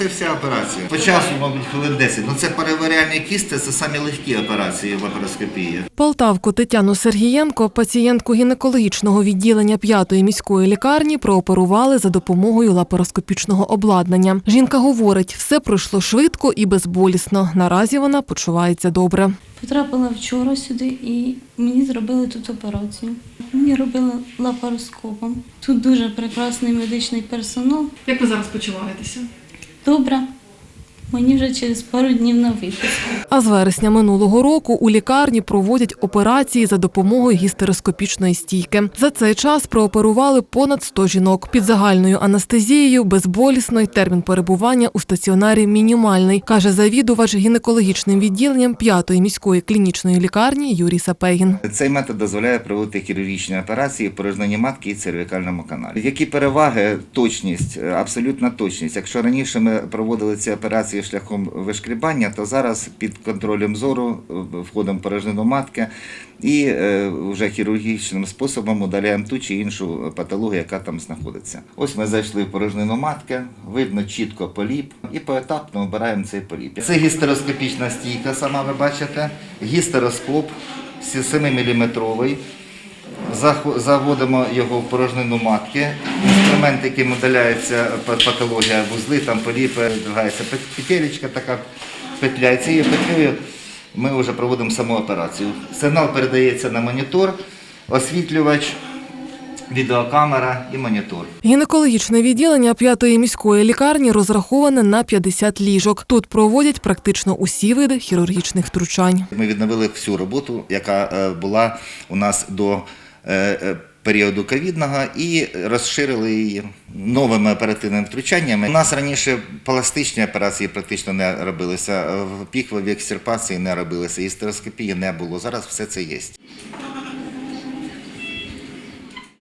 Оце вся операція. По часу, мабуть, хвилин 10. Ну це переваряльні кісти, це самі легкі операції в лапароскопії. Полтавку Тетяну Сергієнко, пацієнтку гінекологічного відділення п'ятої міської лікарні, прооперували за допомогою лапароскопічного обладнання. Жінка говорить, все пройшло швидко і безболісно. Наразі вона почувається добре. Потрапила вчора сюди і мені зробили тут операцію. Мені робили лапароскопом. Тут дуже прекрасний медичний персонал. Як ви зараз почуваєтеся? Добре. Мені вже через пару днів на виписку. А з вересня минулого року у лікарні проводять операції за допомогою гістероскопічної стійки. За цей час прооперували понад 100 жінок під загальною анестезією, безболісно й термін перебування у стаціонарі мінімальний, каже завідувач гінекологічним відділенням п'ятої міської клінічної лікарні Юрій Сапегін. Цей метод дозволяє проводити хірургічні операції в порожненні матки і цервікальному каналі. Які переваги? Точність, абсолютна точність. Якщо раніше ми проводили ці операції шляхом вишкрібання, то зараз під контролем зору е, входимо порожнину матки і е, вже хірургічним способом удаляємо ту чи іншу патологію, яка там знаходиться. Ось ми зайшли в порожнину матки, видно чітко поліп і поетапно обираємо цей поліп. Це гістероскопічна стійка, сама ви бачите, гістероскоп 7-мм. Заводимо його в порожнину матки. Інструмент, яким удаляється патологія вузли, там поліпи, другається пет- петелечка така петля. Цією петлею ми вже проводимо саму операцію. Сигнал передається на монітор, освітлювач, відеокамера і монітор. Гінекологічне відділення п'ятої міської лікарні розраховане на 50 ліжок. Тут проводять практично усі види хірургічних втручань. Ми відновили всю роботу, яка е, була у нас до е, е, періоду ковідного, і розширили її новими оперативними втручаннями. У нас раніше пластичні операції практично не робилися, в піхвові екстерпації не робилися, істероскопії не було. Зараз все це є.